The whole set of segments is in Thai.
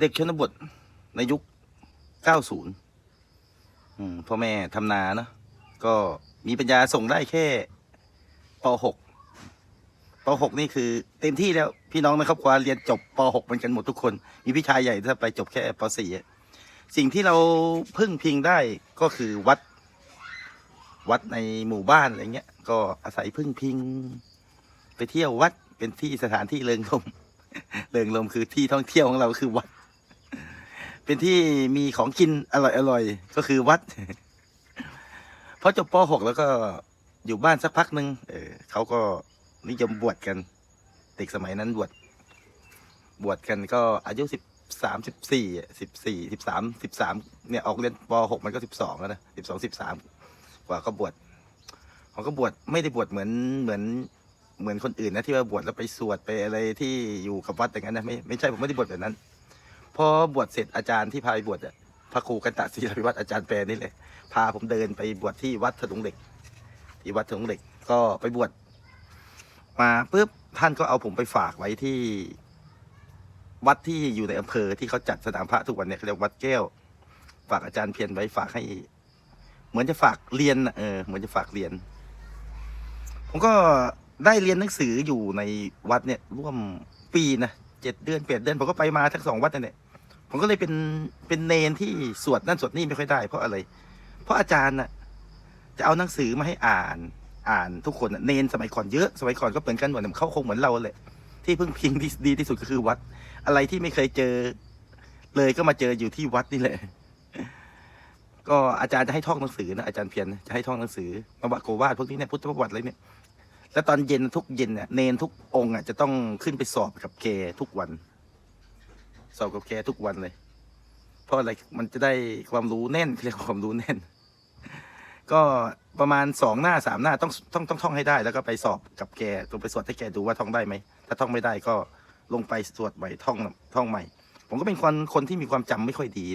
เด็กชนบทในยุค 90อืมพ่อแม่ทำนาเนอะก็มีปัญญาส่งได้แค่ป .6 ป .6 นี่คือ เต็มที่แล้วพี่น้องในครอบครัวเรียนจบป .6 เหมือนกันหมดทุกคน มีพี่ชายใหญ่ถ้าไปจบแค่ป .4 สิ่งที่เราพึ่งพิงได้ก็คือวัด วัดในหมู่บ้านอะไรเงี้ย ก็อาศัยพึ่งพิง ไปเที่ยววัดเป็นที่สถานที่เริงรมเริงรมคือที่ท่องเที่ยวของเราคือวัด เป็นที่มีของกินอร่อยอร่อยก็คือวัดพอจบป .6 แล้วก็อยู่บ้านสักพักหนึ่งเออเขาก็นิยมบวชกันเด็กสมัยนั้นบวชบวชกันก็อายุสิบสามสิบสี่สิบสี่สิบสามสิบสามเนี่ยออกเรียนป .6 มันก็สิบสองแล้วนะสิบสองสิบสามกว่าก็บวชเขาก็บวชไม่ได้บวชเหมือนเหมือนเหมือนคนอื่นนะที่ว่าบวชแล้วไปสวดไปอะไรที่อยู่กับวัดอย่างนั้นนะไม่ไม่ใช่ผมไม่ได้บวชแบบนั้น พอบวชเสร็จอาจารย์ที่พาไปบวชอะพระครูกันตะศิลปิวัตรอาจารย์แปรนี่เลยพาผมเดินไปบวชที่วัดถลุงเหล็ก ที่วัดถลุงเหล็ก ก็ไปบวชมาปุ๊บท่านก็เอาผมไปฝากไว้ที่ วัดที่อยู่ในอำเภอที่เขาจัดสนามพระทุกวันเนี่ยเขาเรียกวัดแก้ว ฝากอาจารย์เพียรไว้ฝากให้ เหมือนจะฝากเรียนเออเหมือนจะฝากเรียน ผมก็ได้เรียนหนังสืออยู่ในวัดเนี่ย ร่วมปีนะเจ็ดเดือนแปดเดือนผมก็ไปมาทั้งสองวัดนั่นแหละ ผมก็เลยเป็นเป็นเนนที่สวดนั่นสวดนี่ไม่ค่อยได้ เพราะอะไร เพราะอาจารย์น่ะจะเอาหนังสือมาให้อ่านอ่านทุกคนเนนสมัยก่อนเยอะสมัยก่อนก็เหมือนกันหมดน่ะเขาคงเหมือนเราเลยที่พึ่งพิงที่ดีที่สุดก็คือวัด อะไรที่ไม่เคยเจอ เลยก็มาเจออยู่ที่วัดนี่แหละ ก็อาจารย์จะให้ท่องหนังสือนะอาจารย์เพียรจะให้ท่องหนังสือมาวัดโกวาดพวกนี้เนี่ยพุทธประวัติอะไรเนี่ยแล้วตอนเย็นทุกเย็นเนี่ยเนนทุกองค์อะจะต้องขึ้นไปสอบกับแกทุกวัน สอบกับแกทุกวันเลย เพราะอะไรมันจะได้ความรู้แน่นเรียกว่าความรู้แน่น ก็ประมาณสองหน้าสามหน้าต้องต้องต้องท่องให้ได้ แล้วก็ไปสอบกับแกต้องไปสวดให้แกดูว่าท่องได้ไหมถ้าท่องไม่ได้ก็ลงไปสวดใหม่ท่องท่องใหม่ ผมก็เป็นคนคนที่มีความจำไม่ค่อยดี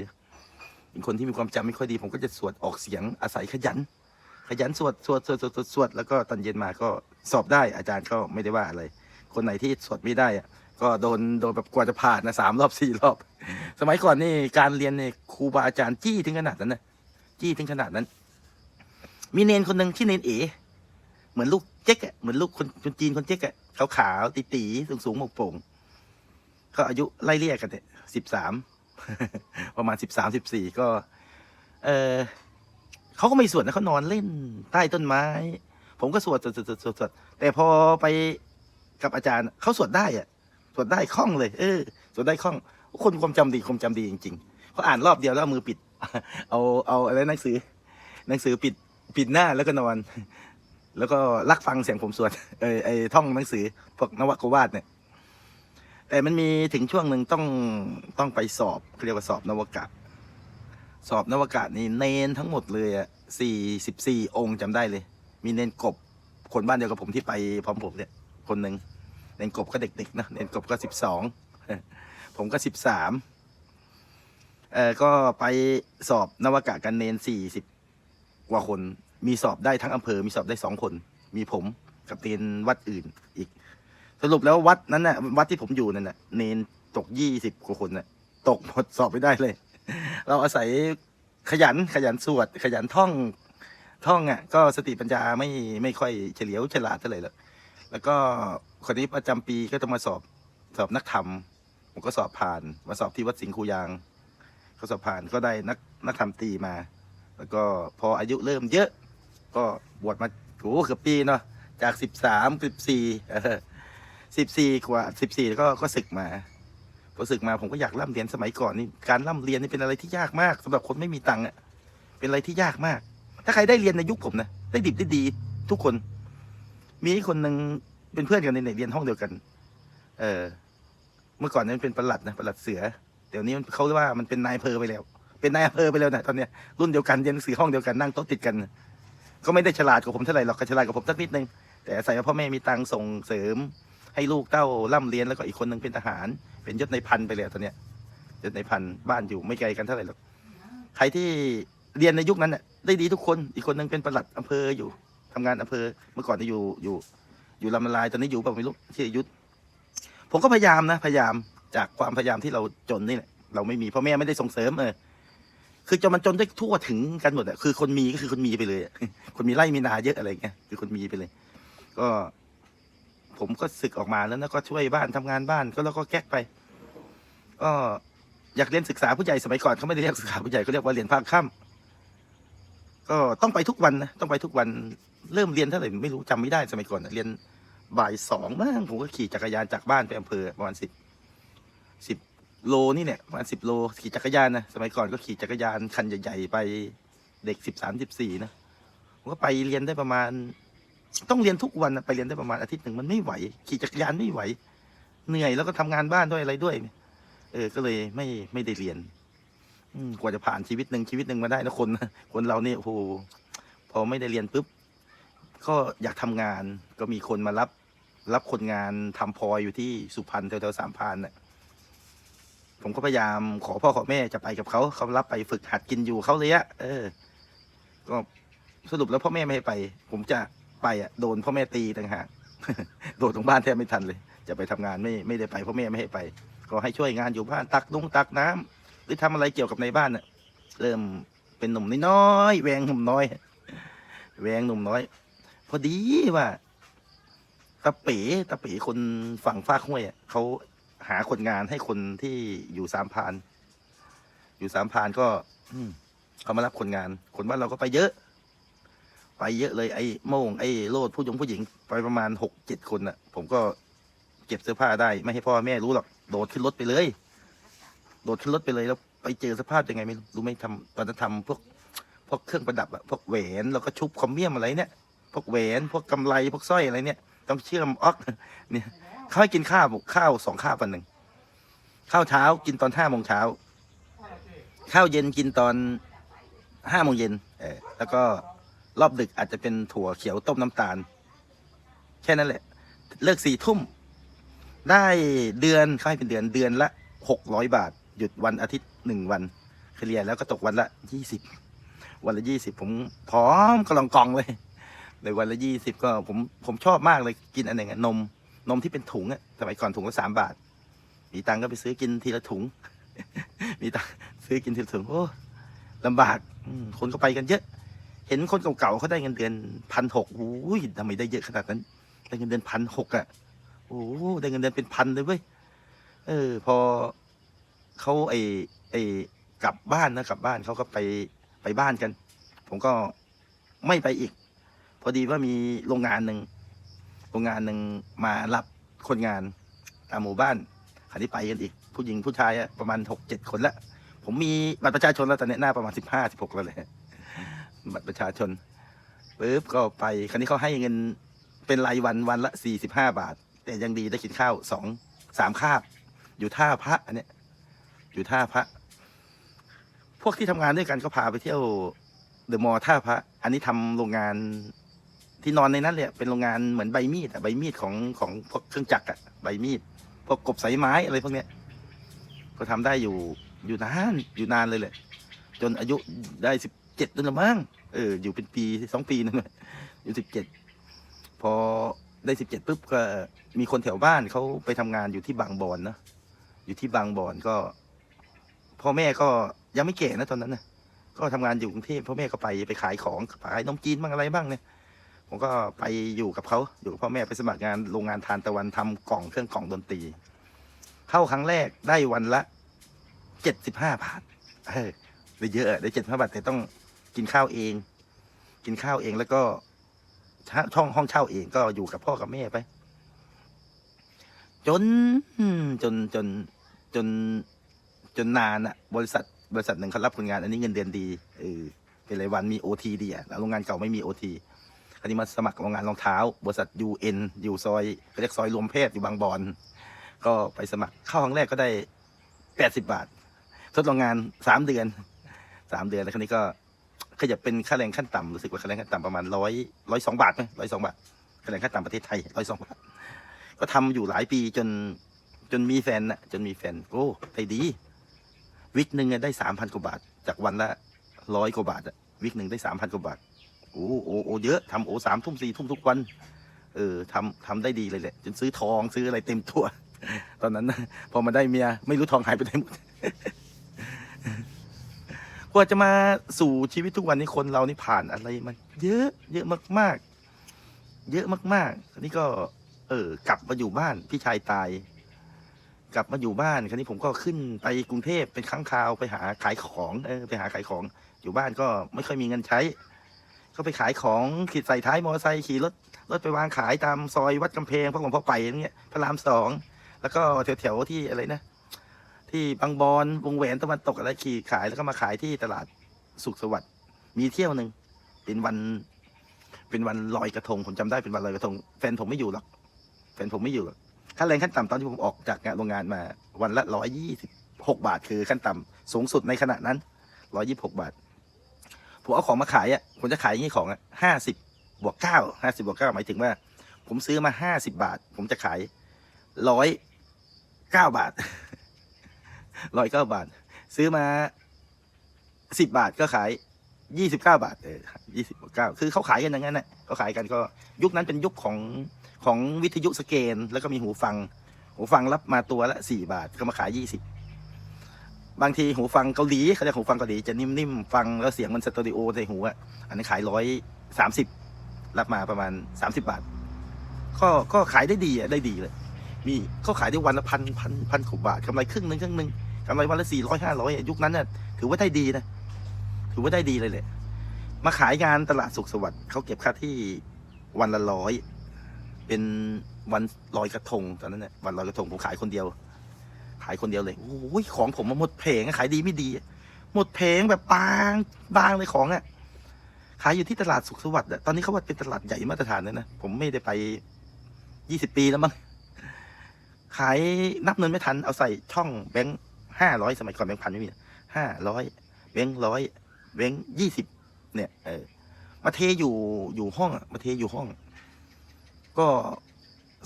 เป็นคนที่มีความจำไม่ค่อยดี ผมก็จะสวดออกเสียงอาศัยขยัน ขยันสวดสวดสวดสวดสวดสวดแล้วก็ตอนเย็นมาก็สอบได้อาจารย์ก็ไม่ได้ว่าอะไร คนไหนที่สวดไม่ได้อะ ก็โดนโดนแบบกว่าจะผ่านนะสามรอบสี่รอบ สมัยก่อนนี่การเรียนเนี่ยครูบาอาจารย์จี้ถึงขนาดนั้นนะจี้ถึงขนาดนั้น มีเนนคนหนึ่งที่เนนเอ๋เหมือนลูกเจ๊กอะเหมือนลูกคนคนจีนคนเจ๊กอะขาวขาวๆตีตีสูงสูงโป่งก็อายุไล่เลี่ยกกันเนี่ยสิบสามประมาณสิบสามสิบสี่ก็ เออเขาก็ไม่สวดนะเขานอนเล่นใต้ต้นไม้ ผมก็สวดสวดสวดสวดแต่พอไปกับอาจารย์เขาสวดได้อะ ดได้คล่องเลย เออสวดได้คล่อง คนความจำดีความจำดีจริงๆเขาอ่านรอบเดียวแล้วมือปิด เอาเอาอะไรหนังสือ หนังสือปิดปิดหน้าแล้วก็นอน แล้วก็รักฟังเสียงผมสวดเออไอท่องหนังสือพวกนวโกวาทเนี่ย แต่มันมีถึงช่วงหนึ่งต้องต้องไปสอบเรียกว่าสอบนวกะสอบนวกะนี่เนนทั้งหมดเลยอะสี่สิบสี่องค์จำได้เลย มีเนนกบคนบ้านเดียวกับผมที่ไปพร้อมผมเนี่ย คนหนึ่ง เนนกบก็เด็กๆนะเนนกบก็สิบสองผมก็สิบสามเออก็ไปสอบนวกะกันเนนสี่สิบกว่าคน มีสอบได้ทั้งอำเภอ มีสอบได้สองคน มีผมกับเนนวัดอื่นอีก สรุปแล้ววัดนั้นน่ะ วัดที่ผมอยู่นั่นน่ะ เนนตกยี่สิบกว่าคนน่ะ ตกหมดสอบไม่ได้เลย เราอาศัยขยันขยันสวด ขยันท่องท่องอะ ก็สติปัญญาไม่ไม่ค่อยเฉลียวฉลาดเท่าไหร่หรอกแล้วก็ คนนี้ประจำปีก็ต้องมาสอบสอบนักธรรมผมก็สอบผ่าน มาสอบที่วัดสิงห์คูยางก็สอบผ่านก็ได้นักนักธรรมตีมา แล้วก็พออายุเริ่มเยอะ ก็บวชมาโอ้เกือบปีเนาะจากสิบสามสิบสี่สิบสี่กว่าสิบสี่ก็ก็ศึกมาพอศึกมาผมก็อยากร่ำเรียนสมัยก่อนนี่การร่ำเรียนนี่เป็นอะไรที่ยากมากสำหรับคนไม่มีตังค์อะเป็นอะไรที่ยากมาก ถ้าใครได้เรียนในยุคผมนะได้ดิบได้ดีทุกคน มีคนหนึ่ง เป็นเพื่อนกันในเรียนห้องเดียวกัน เออ เมื่อก่อนนั้นเป็นประหลัดนะประหลัดเสือ เดี๋ยวนี้มันเขาเรียกว่ามันเป็นนายอำเภอไปแล้ว เป็นนายอำเภอไปแล้วนะตอนเนี้ยรุ่นเดียวกันเรียนหนังสือห้องเดียวกันนั่งโต๊ะติดกัน ก็ไม่ได้ฉลาดกว่าผมเท่าไหร่หรอกก็ฉลาดกว่าผมสักนิดนึงแต่อาศัยว่าพ่อแม่มีตังส่งเสริม ให้ลูกเต้าร่ำเรียนแล้วก็อีกคนหนึ่งเป็นทหาร เป็นยศในพันไปเลยตอนเนี้ยยศในพันบ้านอยู่ไม่ไกลกันเท่าไหร่หรอกใครที่เรียนในยุคนั้นน่ะได้ดีทุกคนอีกคนหนึ่งเป็นประหลัดอำเภออยู่ทำงานอำเภอเมื่อก่อนนี่อยู่อยู่ อยู่ลำนาลายตอนนี้อยู่แบบไม่รู้ที่อยุทธผมก็พยายามนะ พยายามจากความพยายามที่เราจนนี่แหละเราไม่มีพ่อแม่ไม่ได้ส่งเสริมเออคือจนมันจนได้ทั่วถึงกันหมดอะคือคนมีก็คือคนมีไปเลยคนมีไร่มีนาเยอะอะไรเงี้ยคือคนมีไปเลย ก็ ผมก็ศึกออกมาแล้วนะก็ช่วยบ้านทำงานบ้านก็แล้วก็แก๊กไปก็อยากเรียนศึกษาผู้ใหญ่สมัยก่อนเขาไม่ได้เรียกศึกษาผู้ใหญ่เขาเรียกว่าเรียนภาคค่ำก็ต้องไปทุกวันนะต้องไปทุกวัน เริ่มเรียนเท่าไหร่ไม่รู้จำไม่ได้สมัยก่อนเรียนบ่ายสองมั้งผมก็ขี่จักรยานจากบ้านไปอำเภอประมาณสิบสิบโลนี่เนี่ยประมาณสิบโลขี่จักรยานนะสมัยก่อนก็ขี่จักรยานคันใหญ่ๆไปเด็กสิบสามสิบสี่นะผมก็ไปเรียนได้ประมาณ ต้องเรียนทุกวันนะไปเรียนได้ประมาณอาทิตย์หนึ่งมันไม่ไหว ขี่จักรยานไม่ไหว เหนื่อยแล้วก็ทำงานบ้านด้วยอะไรด้วยเออ ก็เลยไม่ไม่ได้เรียนอืกว่าจะผ่านชีวิตหนึ่งชีวิตหนึ่งมาได้นะคนคนเราเนี่ยโอ้โหพอไม่ได้เรียนปุ๊บ ก็อยากทำงานก็มีคนมารับรับคนงานทำพลอยอยู่ที่สุพรรณแถวๆสามพรานน่ะผมก็พยายามขอพ่อขอแม่จะไปกับเขาเขารับไปฝึกหัดกินอยู่เขาเลยอะเออ ก็สรุปแล้วพ่อแม่ไม่ให้ไป ผมจะไปอะโดนพ่อแม่ตีต่างหากโดดตรงบ้านแทบไม่ทันเลย จะไปทำงานไม่ไม่ได้ไปพ่อแม่ไม่ให้ไป ก็ให้ช่วยงานอยู่บ้านตักนุงตักน้ำหรือทำอะไรเกี่ยวกับในบ้านน่ะ เริ่มเป็นหนุ่มน้อยแวงหนุ่มน้อย แวงหนุ่มน้อย พอดีว่าตะเป๋ตะเป๋คนฝั่งฟากห้วยเขาหาคนงานให้คนที่อยู่สามพาน อยู่สามพานก็ อืเขามารับคนงาน คนบ้านเราก็ไปเยอะ ไปเยอะเลยไอ้โม่งไอ้โลดผู้หญิงผู้หญิงไปประมาณหกเจ็ดคนน่ะ ผมก็เก็บเสื้อผ้าได้ ไม่ให้พ่อแม่รู้หรอกโดดขึ้นรถไปเลย โดดขึ้นรถไปเลยแล้ว ไปเจอสภาพยังไงไม่รู้ไม่ทำตอนนั้นทำพวกพวกเครื่องประดับอะพวกแหวนแล้วก็ชุบคอมเมียมอะไรเนี่ย พวกแหวนพวกกำไรพวกสร้อยอะไรเนี่ย ต้องเชื่อมออกเนี่ยเขาให้กินข้าวข้าวสองข้าววันหนึ่งข้าวเช้ากินตอนห้าโมงเช้าข้าวเย็นกินตอนห้าโมงเย็นเออแล้วก็รอบดึกอาจจะเป็นถั่วเขียวต้มน้ำตาล แค่นั้นแหละ เลิกสี่ทุ่ม ได้เดือนเขาให้เป็นเดือนเดือนละหกร้อยบาท หยุดวันอาทิตย์หนึ่งวันเฉลี่ยแล้วก็ตกวันละยี่สิบวันละยี่สิบผมพร้อมกำลังกองเลย ในวันละยี่สิบก็ผมผมชอบมากเลยกินอันหนอะนม นมที่เป็นถุงอะสมัยก่อนถุงละสามบาท มีตังก็ไปซื้อกินทีละถุง มีตังซื้อกินทีละถุงโอ้ลำบากคนก็ไปกันเยอะ เห็นคนเก่าๆเขาได้เงินเดือนพันหกอุ้ยทำไมได้เยอะขนาดนั้นได้เงินเดือนพันหกอะโอ้ได้เงินเดือนเป็นพันเลยเว้ยเออ พอเขาไอไอกลับบ้านนะกลับบ้านเขาก็ไปไปบ้านกัน ผมก็ไม่ไปอีก อดีว่ามีโรงงานหนึ่งโรงงานหนึ่งมารับคนงานตามหมู่บ้านคันนี้ไปกันอีกผู้หญิงผู้ชายประมาณหกเจ็ดคนละผมมีบัตรประชาชนแล้วตอนนี้หน้าประมาณสิบห้าสิบหกแล้วเลยบัตรประชาชนปุ๊บก็ไปคราวนี้เขาให้เงินเป็นรายวันวันละสี่สิบห้าบาท แต่ยังดีได้กินข้าวสองสามคาบ อยู่ท่าพระอันเนี้ยอยู่ท่าพระ พวกที่ทำงานด้วยกันก็พาไปเที่ยวเดอะมอลท่าพระ อันนี้ทำโรงงาน ที่นอนในนั้นเลยเป็นโรงงานเหมือนใบมีดอะใบมีดของของพวกเครื่องจักรอะใบมีดพวกกบสายไม้อะไรพวกเนี้ยก็ทำได้อยู่อยู่นานอยู่นานเลยแหละจนอายุได้สิบเจ็ดนั่นละมั้งเอออยู่เป็นปีสองปีนั่นแหละอยู่สิบเจ็ดพอได้สิบเจ็ดปุ๊บก็มีคนแถวบ้านเขาไปทำงานอยู่ที่บางบอนเนะอยู่ที่บางบอนก็ พ่อแม่ก็ยังไม่แก่นะตอนนั้นนะก็ทำงานอยู่กรุงเทพพ่อแม่ก็ไปไปขายของขายนมจีนบ้างอะไรบ้างเนี่ย ผมก็ไปอยู่กับเขาอยู่กับพ่อแม่ไปสมัครงานโรงงานทานตะวันทำกล่องเครื่องกล่องดนตรี เข้าครั้งแรกได้วันละเจ็ดสิบห้าบาทเออได้เยอะอะได้เจ็ดห้าบาทแต่ต้องกินข้าวเอง กินข้าวเองแล้วก็ช่องห้องเช่าเองก็อยู่กับพ่อกับแม่ไป จนจนจนจนจนนานอะบริษัทบริษัทหนึ่งเขารับคนงาน อันนี้เงินเดือนดีเออเป็นรายวันมีโอทีดีอะแล้วโรงงานเก่าไม่มีโอที คราวนี้มาสมัครโรงงานรองเท้า บริษัทยูเอ็นอยู่ซอยเขาเรียกซอยรวมเพศอยู่บางบอน ก็ไปสมัครเข้าครั้งแรกก็ได้แปดสิบาท ทดลองงานสามเดือนสามเดือนแล้วคราวนี้ก็ขยับเป็นค่าแรงขั้นต่ำรู้สึกว่าค่าแรงขั้นต่ำประมาณร้อยร้อยสองบาทไหมร้อยสองบาทค่าแรงขั้นต่ำประเทศไทยร้อยสองบาท ก็ทำอยู่หลายปีจนจนมีแฟนน่ะจนมีแฟนโอ้ได้ดี วิกหนึ่งได้สามพันกว่าบาท จากวันละร้อยกว่าบาทอะวิกหนึ่งได้สามพันกว่าบาท โอ้โอโอเยอะทำโอสามทุ่มสี่ทุ่มทุกวัน เออทำทำได้ดีเลยแหละ จนซื้อทองซื้ออะไรเต็มตัว ตอนนั้นนะพอมาได้เมีย ไม่รู้ทองหายไปไหนหมดกว่าจะมาสู่ชีวิตทุกวันนี้คนเรานี่ผ่านอะไรมันเยอะ เยอะมาก ๆ เยอะมากๆอันนี้ก็ เออ กลับมาอยู่บ้านพี่ชายตาย กลับมาอยู่บ้านคราวนี้ผมก็ขึ้นไปกรุงเทพเป็นครั้งคราวไปหาขายของ เออ ไปหาขายของ อยู่บ้านก็ไม่ค่อยมีเงินใช้ ก็ไปขายของขี่ใส่ท้ายมอเตอร์ไซค์ขี่รถรถไปวางขายตามซอยวัดกำแพงพระหลวงพ่อไปอย่างเงี้ยพระรามสองแล้วก็แถวๆที่อะไรนะ ที่บางบอนวงแหวนตะวันตกอะไรขี่ขายแล้วก็มาขายที่ตลาดสุขสวัสดิ์มีเที่ยวหนึ่งเป็นวัน เป็นวันลอยกระทงผมจำได้เป็นวันลอยกระทงแฟนผมไม่อยู่หรอกแฟนผมไม่อยู่หรอกค่าแรงขั้นต่ำตอนที่ผมออกจากโรงงานมา วันละร้อยยี่สิบหกบาทคือขั้นต่ำสูงสุดในขณะนั้นร้อยยี่สิบหกบาท ผมเอาของมาขายอะผมจะขายอย่างนี้ของอะห้าสิบบวกเก้าห้าสิบบวกเก้าหมายถึงว่า ผมซื้อมาห้าสิบาท ผมจะขายร้อยเก้าบาทร้อยเก้าบาท ซื้อมาสิบบาทก็ขายยี่สิบเก้าบาทเออยี่สิบเก้าคือเขาขายกันอย่างนั้นนะเขาขายกันก็ยุคนั้นเป็นยุคของของวิทยุสเกน แล้วก็มีหูฟัง หูฟังรับมาตัวละสี่บาท ก็มาขายยี่สิบ บางทีหูฟังเกาหลีเขาเรียกหูฟังเกาหลีจะนิ่มๆฟังแล้วเสียงมันสตูดิโอในหูอะอันนี้ขายร้อยสามสิบรับมาประมาณสามสิบบาท ก็ก็ขายได้ดีอะได้ดีเลย มีเขาขายได้วันละพันพันพันกว่าบาทกำไรครึ่งหนึ่งครึ่งหนึ่งกำไรวันละสี่ร้อยห้าร้อยยุคนั้นน่ะถือว่าได้ดีนะถือว่าได้ดีเลยแหละมาขายงานตลาดสุขสวัสดิ์เขาเก็บค่าที่วันละร้อยเป็นวันลอยกระทงตอนนั้นเนี่ยวันลอยกระทงผมขายคนเดียวายคนเดียวเลยโอ้ยของผมมาหมดเพลงขายดีไม่ดี หมดเพลงแบบบางบางเลยของอะขายอยู่ที่ตลาดสุขสวัสดิ์อะตอนนี้เขาว่าเป็นตลาดใหญ่มาตรฐานเลยนะ ผมไม่ได้ไปยี่สิบปีแล้วมั้ง ขายนับเงินไม่ทัน เอาใส่ช่องแบงค์ห้าร้อยสมัยก่อนแบงค์พันไม่มีห้าร้อยแบงค์ร้อยแบงค์ยี่สิบเนี่ย เออ มาเทอยู่อยู่ห้องอะมาเทอยู่ห้อง ก็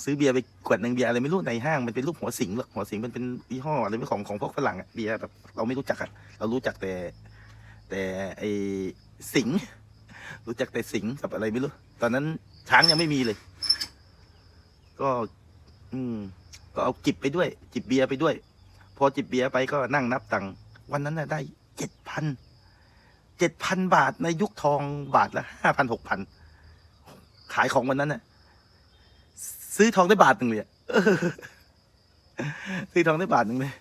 ซื้อเบียร์ไปขวดหนึ่งเบียร์อะไรไม่รู้ในห้างมันเป็นรูปหัวสิงหรอกหัวสิงมันเป็นยี่ห้ออะไรไม่ของของพวกฝรั่งอะเบียร์แบบเราไม่รู้จักอะเรารู้จักแต่ แต่ไอสิง รู้จักแต่สิงกับอะไรไม่รู้ ตอนนั้นช้างยังไม่มีเลย ก็ อืม ก็เอาจิบไปด้วย จิบเบียร์ไปด้วย พอจิบเบียร์ไปก็นั่งนับตังค์วันนั้นน่ะได้เจ็ดพันเจ็ดพันบาทในยุคทองบาทละห้าพันหกพันขายของวันนั้นน่ะ ซื้อทองได้บาทหนึ่งเลยอะซื้อทองได้บาทหนึ่งเลย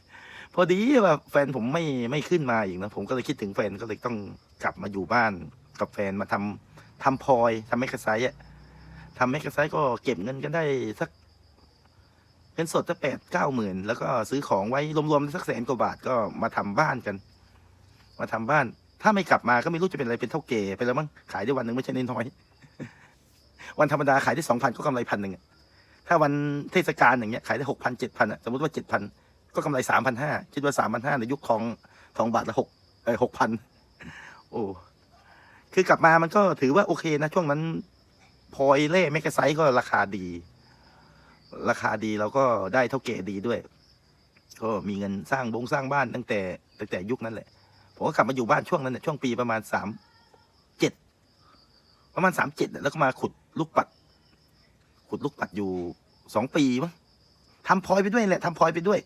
พอดีว่าแฟนผมไม่ไม่ขึ้นมาอีกนะผมก็เลยคิดถึงแฟนก็เลยต้องกลับมาอยู่บ้านกับแฟนมาทำทำพลอยทำแมกกาไซต์อะทำแมกกาไซต์ก็เก็บเงินกันได้สักเงินสดจะแปดเก้าหมื่นแล้วก็ซื้อของไว้รวมๆสักแสนกว่าบาทก็มาทำบ้านกัน มาทำบ้าน ถ้าไม่กลับมาก็ไม่รู้จะเป็นอะไรเป็นเท่าเก๋ไปแล้วมั้งขายได้วันหนึ่งไม่ใช่น้อยๆวันธรรมดาขายได้สองพันก็กำไรพันหนึ่งอะ ถ้าวันเทศกาลอย่างเงี้ยขายได้หกพันเจ็ดพันอะสมมติว่าเจ็ดพันก็กำไรสามพันห้าคิดว่าสามพันห้าในยุคทองทองบาทละหกเออหกพันโอ้คือกลับมามันก็ถือว่าโอเคนะ ช่วงนั้นพอยเล่แมกกไซก็ราคาดี ราคาดีแล้วก็ได้เท่าเก๋ดีด้วย ก็มีเงินสร้างบงสร้างบ้านตั้งแต่ตั้งแต่ยุคนั้นแหละ ผมก็กลับมาอยู่บ้านช่วงนั้นเนี่ยช่วงปีประมาณสามเจ็ดประมาณสามเจ็ดแล้วก็มาขุดลูกปัด ขุดลูกปัดอยู่สองปีมั้งทำพลอยไปด้วยแหละทำพลอยไปด้วย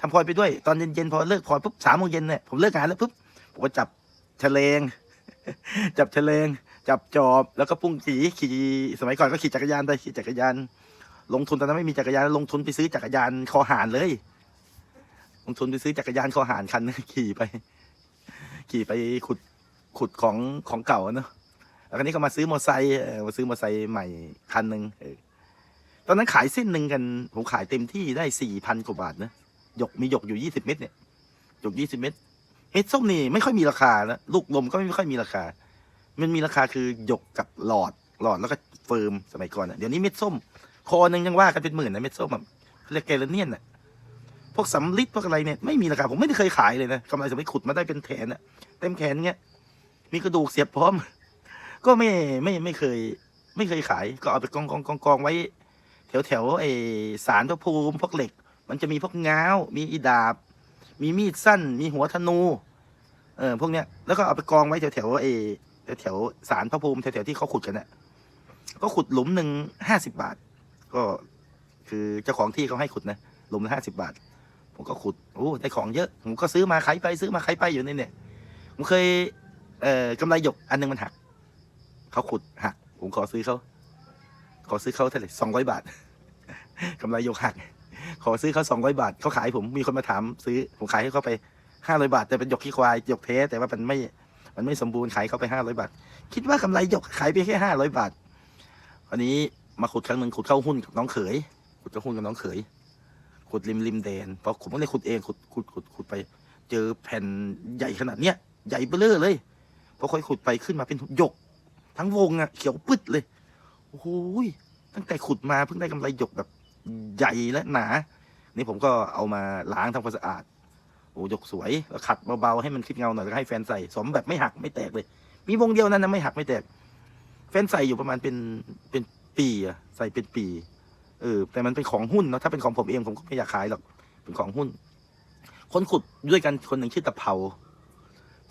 ทำพลอยไปด้วย ตอนเย็นๆพอเลิกพลอยปุ๊บสามโมงเย็นเนี่ยผมเลิกงานแล้วปุ๊บผมก็จับเฉลง จับเฉลง จับจอบแล้วก็ปุ้งขี่ขี่สมัยก่อนก็ขี่จักรยานไปขี่จักรยาน ลงทุนตอนนั้นไม่มีจักรยานลงทุนไปซื้อจักรยานคอหานเลย ลงทุนไปซื้อจักรยานคอหานคันขี่ไป ขี่ไปขุดขุดของของเก่าเนอะ แล้วคราวนี้ก็มาซื้อมอไซค์มาซื้อมอไซค์ใหม่คันหนึ่งตอนนั้นขายเส้นหนึ่งกัน ผมขายเต็มที่ได้สี่พันกว่าบาทนะหยกมีหยกอยู่ยี่สิบเม็ดเนี่ยหยกยี่สิบเม็ดเม็ดส้มนี่ไม่ค่อยมีราคานะลูกลมก็ไม่ค่อยมีราคา มันมีราคาคือหยกกับหลอดหลอดแล้วก็เฟิร์มสมัยก่อนอะเดี๋ยวนี้เม็ดส้มคอหนึ่งยังว่ากันเป็นหมื่นนะเม็ดส้มอะเขาเรียกแกลเนียนอะพวกสำลิดพวกอะไรเนี่ยไม่มีราคาผมไม่ได้เคยขายเลยนะกำไรสมัยขุดมาได้เป็นแขนอะเต็มแขนเงี้ยมีกระดูกเสียบพร้อม ก็ไม่ไม่ไม่เคย ไม่เคยขาย ก็เอาไปกองกองกองกองไว้ แถวแถวไอสารพระภูมิพวกเหล็ก มันจะมีพวกง้าว มีอีดาบ มีมีดสั้น มีหัวธนู เออพวกเนี้ยแล้วก็เอาไปกองไว้แถวแถวไอแถวแถวสารพระภูมิแถวแถวที่เขาขุดกันน่ะก็ขุดหลุมหนึ่งห้าสิบบาท ก็คือเจ้าของที่เขาให้ขุดนะหลุมละห้าสิบาท ผมก็ขุดโอ้ได้ของเยอะ ผมก็ซื้อมาขายไปซื้อมาขายไปอยู่นี่เนี่ยผมเคยเอ่อกำไรหยกอันหนึงมันหัก เขาขุดหัก ผมขอซื้อเขาขอซื้อเขาเท่าไหร่สองร้อยบาทกำไรยกหัก ขอซื้อเขาสองร้อยบาทเขาขายผมมีคนมาถามซื้อผมขายให้เขาไปห้าร้อยบาท แต่เป็นหยกขี้ควายหยกเทสแต่ว่ามันไม่มันไม่สมบูรณ์ขายเขาไปห้าร้อยบาท คิดว่ากำไรหยกขายไปแค่ห้าร้อยบาทอันนี้มาขุดครั้งหนึ่งขุดเข้าหุ้นกับน้องเขยขุดเข้าหุ้นกับน้องเขยขุดริมริมแดนพอขุดไม่ได้ขุดเองขุดขุดขุดขุดไป เจอแผ่นใหญ่ขนาดเนี้ยใหญ่เบ้อเร่อเลยพอค่อยขุดไปขึ้นมาเป็นหยก ทั้งวงอะเขียวปึ๊ดเลย โอ้โหยตั้งแต่ขุดมาเพิ่งได้กำไรหยกแบบใหญ่และหนา นี่ผมก็เอามาล้างทำความสะอาด โอ้หยกสวยแล้วขัดเบาๆให้มันคิดเงาหน่อยแล้วก็ให้แฟนใส่สมแบบไม่หักไม่แตกเลย มีวงเดียวนั้นนะไม่หักไม่แตก แฟนใส่อยู่ประมาณเป็นเป็นปีอะใส่เป็นปีเออแต่มันเป็นของหุ้นเนาะถ้าเป็นของผมเองผมก็ไม่อยากขายหรอกเป็นของหุ้น คนขุดด้วยกันคนหนึ่งชื่อตะเภา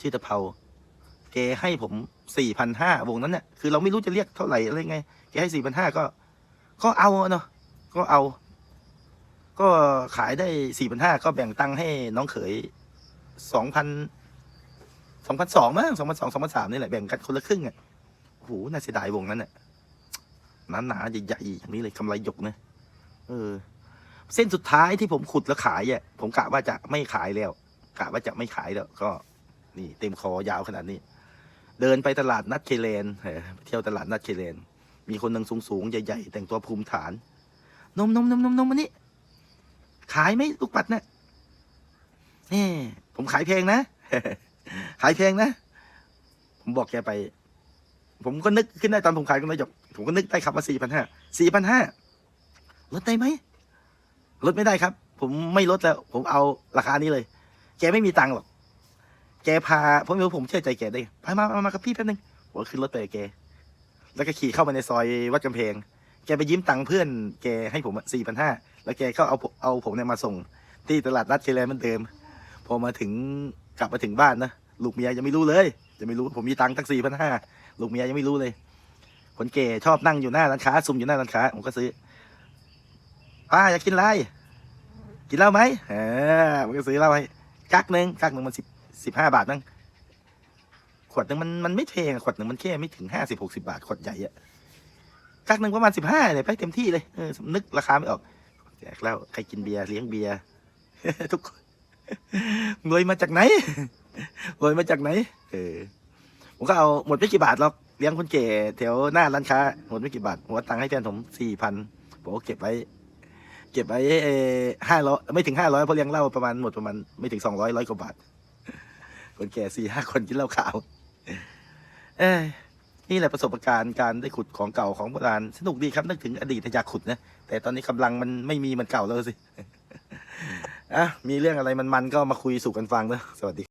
ชื่อตะเภา แกให้ผมสี่พันห้าวงนั้นเนี่ยคือเราไม่รู้จะเรียกเท่าไหร่อะไรไงแกให้สี่พันห้าก็ ก็เอาเนาะก็เอา ก็ขายได้สี่พันห้าก็แบ่งตังค์ให้น้องเขยสองพันสองพันสองมั้งสองพันสองสองพันสามนี่แหละแบ่งกันคนละครึ่งอะโอ้โหน่าเสียดายวงนั้นเนี่ยหนาหนาๆใหญ่ๆอย่างนี้เลยกำไรหยกนะเออ เส้นสุดท้ายที่ผมขุดแล้วขายอะผมกะว่าจะไม่ขายแล้วกะว่าจะไม่ขายแล้ว ก็ นี่ เต็มคอยาวขนาดนี้ เดินไปตลาดนัดเคเลนเที่ยวตลาดนัดเคเลน มีคนหนึ่งสูงๆ ใหญ่ๆ แต่งตัวภูมิฐาน นมนมนมนมนมมานี่ขายไหมลูกปัดเนี่ยนี่ผมขายแพงนะ ขายแพงนะ ผมบอกแกไป ผมก็นึกขึ้นได้ตอนผมขายกันนายกผมก็นึกได้ครับว่าสี่พันห้าสี่พันห้าลดได้ไหมลดไม่ได้ครับ ผมไม่ลดแล้ว ผมเอาราคานี้เลย แกไม่มีตังค์หรอก แกพาผมรู้ผมเชื่อใจแกได้ไปมามามากับพี่แป๊บนึงผมก็ขึ้นรถไปกับแก แล้วก็ขี่เข้ามาในซอยวัดกำแพง แกไปยิ้มตังค์เพื่อนแกให้ผมสี่พันห้าแล้วแกก็เอาเอาผมเนี่ยมาส่ง ที่ตลาดนัดเคแลนเหมือนเดิม พอมาถึงกลับมาถึงบ้านนะลูกเมียยังไม่รู้เลยจะไม่รู้ผมมีตังค์ตั้งสี่พันห้าลูกเมียยังไม่รู้เลยคนแก่ชอบนั่งอยู่หน้าร้านค้าซุ่มอยู่หน้าร้านค้าผมก็ซื้อป้าอยากกินอะไรกินเหล้าไหมเออผมก็ซื้อเหล้าให้กักหนึ่งกักหนึ่งมันสิบ สิบห้าบาทมั้งขวดหนึ่งมันมันไม่แพงขวดหนึ่งมันแค่ไม่ถึงห้าสิบหกสิบาทขวดใหญ่อะกักหนึ่งประมาณสิบห้าเนี่ยไปเต็มที่เลยเออนึกราคาไม่ออกแจกเหล้าใครกินเบียร์เลี้ยงเบียร์ทุกคนรวยมาจากไหนรวยมาจากไหน เออผมก็เอาหมดไม่กี่บาทหรอกเลี้ยงคนแก่แถวหน้าร้านค้าหมดไม่กี่บาทผมเอาตังค์ให้แฟนผมสี่พันผมก็เก็บไว้ เก็บไว้ห้าร้อยไม่ถึงห้าร้อยเพราะเลี้ยงเหล้าประมาณหมดประมาณไม่ถึงสองร้อยร้อยกว่าบาท คนแก่สี่ห้าคนกินเหล้าขาว เอ้ยนี่แหละประสบการณ์การได้ขุดของเก่าของโบราณสนุกดีครับนึกถึงอดีตอยากขุดนะแต่ตอนนี้กำลังมันไม่มีมันเก่าแล้วสิอะมีเรื่องอะไรมันๆก็มาคุยสู่กันฟังนะสวัสดี